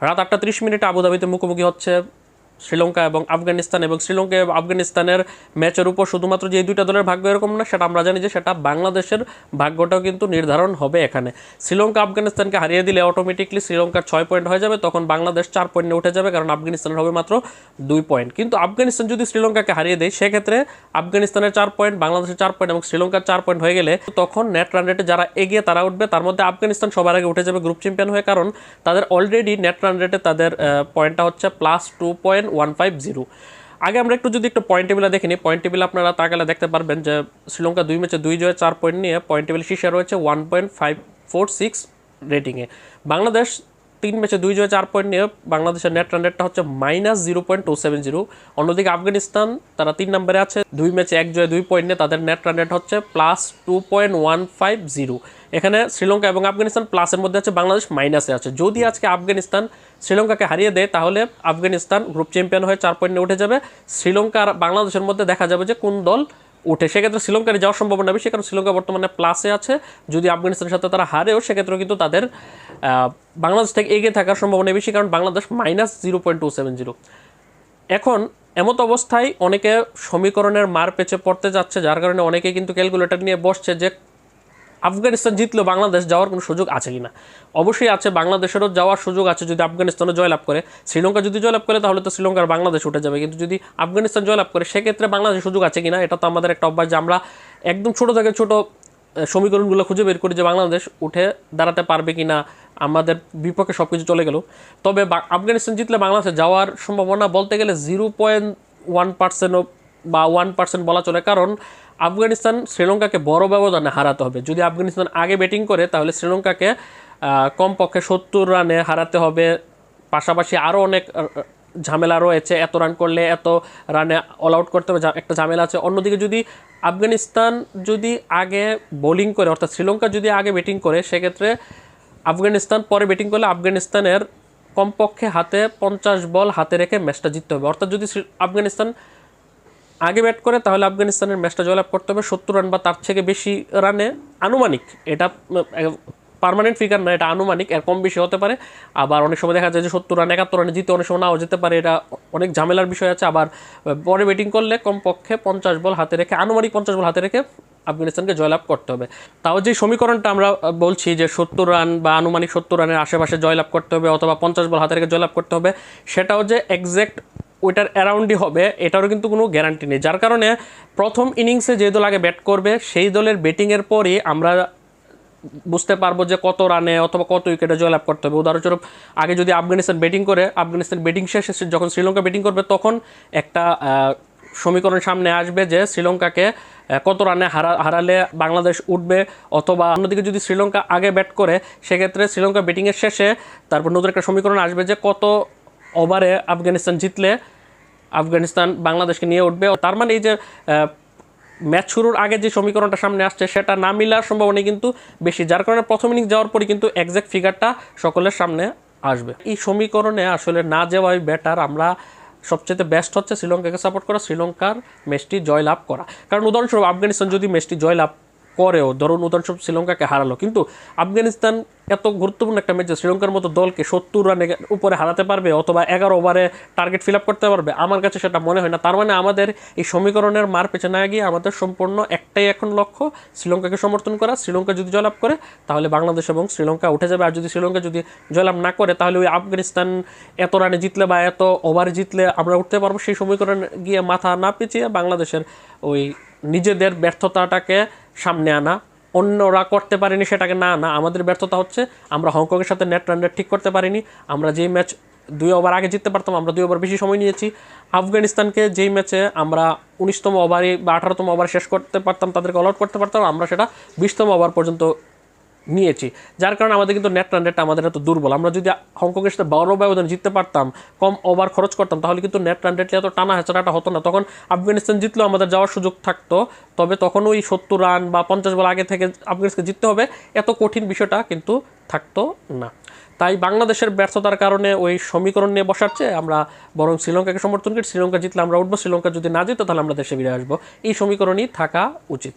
রাত আটটা ত্রিশ মিনিটে আবুধাবিতে মুখোমুখি হচ্ছে শ্রীলঙ্কা এবং আফগানিস্তান এবং শ্রীলঙ্কা এবং আফগানিস্তানের ম্যাচের উপর শুধুমাত্র যে দুইটা দলের ভাগ্য এরকম না, সেটা আমরা জানি যে সেটা বাংলাদেশের ভাগ্যটাও কিন্তু নির্ধারণ হবে এখানে। শ্রীলঙ্কা আফগানিস্তানকে হারিয়ে দিলে অটোমেটিকলি শ্রীলঙ্কার ছয় পয়েন্ট হয়ে যাবে, তখন বাংলাদেশ চার পয়েন্টে উঠে যাবে, কারণ আফগানিস্তানের হবে মাত্র দুই পয়েন্ট কিন্তু আফগানিস্তান যদি শ্রীলঙ্কাকে হারিয়ে দেয়, সেক্ষেত্রে আফগানিস্তানের চার পয়েন্ট বাংলাদেশের চার পয়েন্ট এবং শ্রীলঙ্কার চার পয়েন্ট হয়ে গেলে তখন নেট রান রেটে যারা এগিয়ে তারা উঠবে, তার মধ্যে আফগানিস্তান সবার আগে উঠে যাবে গ্রুপ চ্যাম্পিয়ন হয়ে, কারণ তাদের অলরেডি নেট রান রেটে তাদের পয়েন্টটা হচ্ছে plus two point one five zero আগে আমরা একটু যদি একটু পয়েন্ট টেবিলে দেখিনি পয়েন্ট টেবিল আপনারা তাকালে দেখতে পারবেন যে শ্রীলঙ্কা দুই ম্যাচে দুই জয়ে চার পয়েন্ট নিয়ে পয়েন্ট টেবিল শীর্ষে রয়েছে one point five four six রেটিংয়ে Bangladesh তিন ম্যাচে দুই জয়ে চার পয়েন্ট নিয়ে বাংলাদেশের নেট রান রেটটা হচ্ছে minus zero point two seven zero অন্যদিকে আফগানিস্তান, তারা তিন নম্বরে আছে, দুই ম্যাচে এক জয়ে দুই পয়েন্ট নিয়ে তাদের নেট রান রেট হচ্ছে plus two point one five zero এখানে শ্রীলঙ্কা এবং আফগানিস্তান প্লাসের মধ্যে আছে, বাংলাদেশ মাইনাসে আছে। যদি আজকে আফগানিস্তান শ্রীলঙ্কাকে হারিয়ে দেয়, তাহলে আফগানিস্তান গ্রুপ চ্যাম্পিয়ন হয়ে চার পয়েন্টে উঠে যাবে। শ্রীলঙ্কা আর বাংলাদেশের মধ্যে দেখা যাবে যে কোন দল উঠে, সেক্ষেত্রে শ্রীলঙ্কার যাওয়ার সম্ভাবনা বেশি, কারণ শ্রীলঙ্কা বর্তমানে প্লাসে আছে। যদি আফগানিস্তানের সাথে তারা হারেও সেক্ষেত্রে কিন্তু তাদের বাংলাদেশ থেকে এগিয়ে থাকার সম্ভাবনা বেশি, কারণ Bangladesh minus zero point two seven zero এখন এমত অবস্থায় অনেকে সমীকরণের মার পেছে পড়তে যাচ্ছে, যার কারণে অনেকে কিন্তু ক্যালকুলেটর নিয়ে বসছে যে আফগানিস্তান জিতলেও বাংলাদেশ যাওয়ার কোনো সুযোগ আছে কি না অবশ্যই আছে, বাংলাদেশেরও যাওয়ার সুযোগ আছে যদি আফগানিস্তানও জয়লাভ করে। শ্রীলঙ্কা যদি জয়লাভ করে, তাহলে তো শ্রীলঙ্কার বাংলাদেশ উঠে যাবে। কিন্তু যদি আফগানিস্তান জয়লাভ করে, সেক্ষেত্রে বাংলাদেশের সুযোগ আছে কিনা? এটা তো আমাদের একটা অভ্যাস যে আমরা একদম ছোটো থেকে ছোটো সমীকরণগুলো খুঁজে বের করি যে বাংলাদেশ উঠে দাঁড়াতে পারবে কি না আমাদের বিপক্ষে সব কিছু চলে গেল। তবে আফগানিস্তান জিতলে বাংলাদেশে যাওয়ার সম্ভাবনা বলতে গেলে জিরো পয়েন্ট ওয়ান পার্সেন্টও বা ওয়ান পার্সেন্ট বলা চলে। কারণ আফগানিস্তান শ্রীলঙ্কাকে বড় ব্যবধানে হারাতে হবে। যদি আফগানিস্তান আগে ব্যাটিং করে, তাহলে শ্রীলঙ্কাকে কমপক্ষে সত্তর রানে হারাতে হবে। পাশাপাশি আরও অনেক ঝামেলা রয়েছে। এত রান করলে এত রানে অল আউট করতে হবে। একটা ঝামেলা আছে। অন্যদিকে যদি আফগানিস্তান যদি আগে বোলিং করে, অর্থাৎ শ্রীলঙ্কা যদি আগে ব্যাটিং করে, সেক্ষেত্রে আফগানিস্তান পরে ব্যাটিং করলে আফগানিস্তানের কমপক্ষে হাতে পঞ্চাশ বল হাতে রেখে ম্যাচটা জিততে হবে। অর্থাৎ যদি আফগানিস্তান আগে ব্যাট করে, তাহলে আফগানিস্তানের ম্যাচটা জয়লাভ করতে হবে। সত্তর রান বা তার থেকে বেশি রানে আনুমানিক। এটা পার্মানেন্ট ফিগার না, এটা আনুমানিক, এর কম বেশি হতে পারে। আবার অনেক সময় দেখা যায় যে সত্তর রান, একাত্তর রানে জিতে অনেক সময় নাও যেতে পারে। এটা অনেক ঝামেলার বিষয় আছে। আবার পরে ব্যাটিং করলে কমপক্ষে পঞ্চাশ বল হাতে রেখে, আনুমানিক পঞ্চাশ বল হাতে রেখে আফগানিস্তানকে জয়লাভ করতে হবে। তাও যে সমীকরণটা আমরা বলছি যে সত্তর রান বা আনুমানিক সত্তর রানের আশেপাশে জয়লাভ করতে হবে অথবা পঞ্চাশ বল হাতে রেখে জয়লাভ করতে হবে, সেটাও যে এক্স্যাক্ট ওইটার অ্যারাউন্ডই হবে, এটারও কিন্তু কোনো গ্যারান্টি নেই। যার কারণে প্রথম ইনিংসে যে দল আগে ব্যাট করবে, সেই দলের ব্যাটিংয়ের পরই আমরা বুঝতে পারব যে কত রানে অথবা কত উইকেটে জয়লাভ করতে হবে। উদাহরণস্বরূপ, আগে যদি আফগানিস্তান ব্যাটিং করে, আফগানিস্তান ব্যাটিং শেষে যখন শ্রীলঙ্কা ব্যাটিং করবে, তখন একটা সমীকরণ সামনে আসবে যে শ্রীলঙ্কাকে কত রানে হারা, হারালে বাংলাদেশ উঠবে অথবা অন্যদিকে যদি শ্রীলঙ্কা আগে ব্যাট করে, সেক্ষেত্রে শ্রীলঙ্কা ব্যাটিংয়ের শেষে তারপর নতুন একটা সমীকরণ আসবে যে কত ওভারে আফগানিস্তান জিতলে আফগানিস্তান বাংলাদেশকে নিয়ে উঠবে। তার মানে এই যে ম্যাচ শুরুর আগে যে সমীকরণটা সামনে আসছে সেটা না মিলার সম্ভাবনা কিন্তু বেশি। যার কারণে প্রথম ইনিংস যাওয়ার পরে কিন্তু একজ্যাক্ট ফিগারটা সকলের সামনে আসবে। এই সমীকরণে আসলে না যাওয়াই বেটার আমরা সবচেয়ে বেস্ট হচ্ছে শ্রীলঙ্কাকে সাপোর্ট করা, শ্রীলঙ্কার ম্যাচটি জয়লাভ করা। কারণ উদাহরণস্বরূপ আফগানিস্তান যদি ম্যাচটি জয়লাভ করেও ধরুন উদাহরণস্বরূপ শ্রীলঙ্কাকে হারালো, কিন্তু আফগানিস্তান এত গুরুত্বপূর্ণ একটা ম্যাচ শ্রীলঙ্কার মতো দলকে সত্তর রানে উপরে হারাতে পারবে অথবা এগারো ওভারে টার্গেট ফিল করতে পারবে, আমার কাছে সেটা মনে হয় না। তার মানে আমাদের এই সমীকরণের মার পেছে না গিয়ে আমাদের সম্পূর্ণ একটাই এখন লক্ষ্য, শ্রীলঙ্কাকে সমর্থন করা। শ্রীলঙ্কা যদি জয়লাভ করে, তাহলে বাংলাদেশ এবং শ্রীলঙ্কা উঠে যাবে। আর যদি শ্রীলঙ্কা যদি জয়লাভ না করে, তাহলে ওই আফগানিস্তান এত রানে জিতলে বা এত ওভারে জিতলে আমরা উঠতে পারব। সেই সমীকরণ গিয়ে মাথা না পিছিয়ে বাংলাদেশের ওই নিজেদের ব্যর্থতাটাকে সামনে আনা, অন্যরা করতে পারেনি সেটাকে না না আমাদের ব্যর্থতা হচ্ছে আমরা হংকংয়ের সাথে নেট রান রেট ঠিক করতে পারিনি, আমরা যেই ম্যাচ দুই ওভার আগে জিততে পারতাম, আমরা দুই ওভার বেশি সময় নিয়েছি। আফগানিস্তানকে যেই ম্যাচে আমরা উনিশতম ওভারে বা আঠারোতম ওভার শেষ করতে পারতাম, তাদেরকে অল আউট করতে পারতাম, আমরা সেটা বিশতম ওভার পর্যন্ত নিয়েছি। যার কারণে আমাদের কিন্তু নেট রান রেটটা আমাদের এত দুর্বল। আমরা যদি হংকংয়ের সাথে বড় ব্যবধান জিততে পারতাম, কম ওভার খরচ করতাম, তাহলে কিন্তু নেট রান রেট এত টানা হেঁচাটা হতো না। তখন আফগানিস্তান জিতলেও আমাদের যাওয়ার সুযোগ থাকতো, তবে তখন ওই সত্তর রান বা পঞ্চাশ বল আগে থেকে আফগানিস্তানকে জিততে হবে, এত কঠিন বিষয়টা কিন্তু থাকতো না। তাই বাংলাদেশের ব্যর্থতার কারণে ওই সমীকরণ নিয়ে বসার চেয়ে আমরা বরং শ্রীলঙ্কাকে সমর্থন করি। শ্রীলঙ্কা জিতলে আমরা উঠবো, শ্রীলঙ্কা যদি না জিতে তাহলে আমরা দেশে ফিরে আসব। এই সমীকরণই থাকা উচিত।